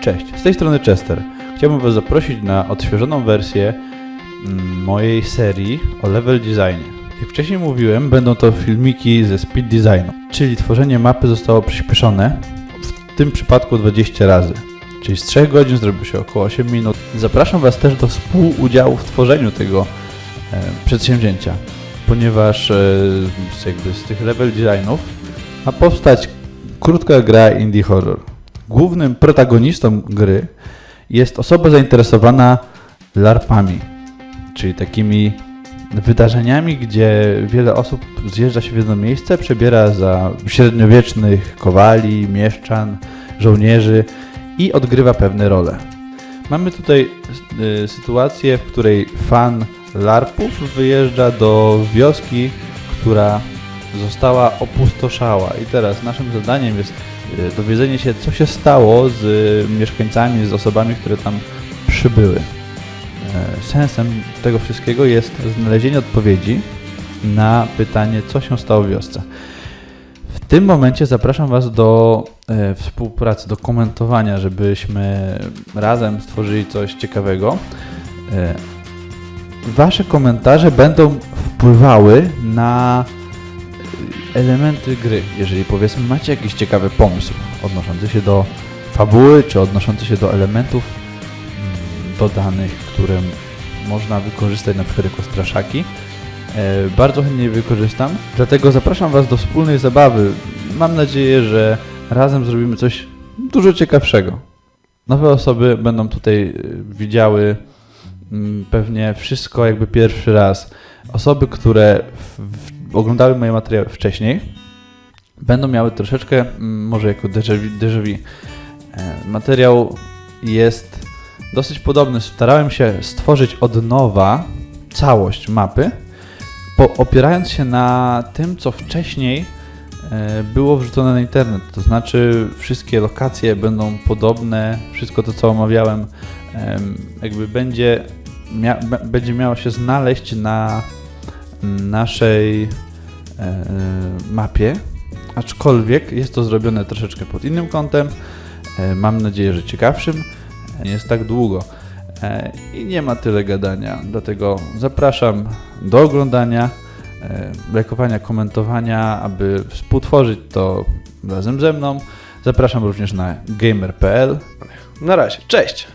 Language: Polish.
Cześć, z tej strony Chester. Chciałbym Was zaprosić na odświeżoną wersję mm, mojej serii o level designie. Jak wcześniej mówiłem, będą to filmiki ze speed designu, czyli tworzenie mapy zostało przyspieszone, w tym przypadku 20 razy. Czyli z 3 godzin zrobi się około 8 minut. Zapraszam Was też do współudziału w tworzeniu tego e, przedsięwzięcia, ponieważ e, jakby z tych level designów ma powstać krótka gra indie horror. Głównym protagonistą gry jest osoba zainteresowana larpami, czyli takimi wydarzeniami, gdzie wiele osób zjeżdża się w jedno miejsce, przebiera za średniowiecznych kowali, mieszczan, żołnierzy i odgrywa pewne role. Mamy tutaj y, sytuację, w której fan larpów wyjeżdża do wioski, która została opustoszała. I teraz naszym zadaniem jest y, dowiedzenie się, co się stało z y, mieszkańcami, z osobami, które tam przybyły. E, Sensem tego wszystkiego jest znalezienie odpowiedzi na pytanie, co się stało w wiosce. W tym momencie zapraszam Was do e, współpracy, do komentowania, żebyśmy razem stworzyli coś ciekawego. E, wasze komentarze będą wpływały na elementy gry. Jeżeli powiedzmy macie jakiś ciekawy pomysł odnoszący się do fabuły, czy odnoszący się do elementów mm, dodanych, które można wykorzystać na przykład jako straszaki, e, bardzo chętnie wykorzystam. Dlatego zapraszam Was do wspólnej zabawy. Mam nadzieję, że razem zrobimy coś dużo ciekawszego. Nowe osoby będą tutaj e, widziały mm, pewnie wszystko jakby pierwszy raz. Osoby, które w, w, oglądały moje materiały wcześniej, będą miały troszeczkę, mm, może jako. Déjà vu. E, Materiał jest dosyć podobny. Starałem się stworzyć od nowa całość mapy, opierając się na tym, co wcześniej e, było wrzucone na internet. To znaczy, wszystkie lokacje będą podobne, wszystko to, co omawiałem, em, jakby będzie, mia, będzie miało się znaleźć na naszej e, mapie, aczkolwiek jest to zrobione troszeczkę pod innym kątem. E, mam nadzieję, że ciekawszym. Nie jest tak długo e, i nie ma tyle gadania, dlatego zapraszam do oglądania, e, lajkowania, komentowania, aby współtworzyć to razem ze mną. Zapraszam również na gamer.pl. Na razie, cześć!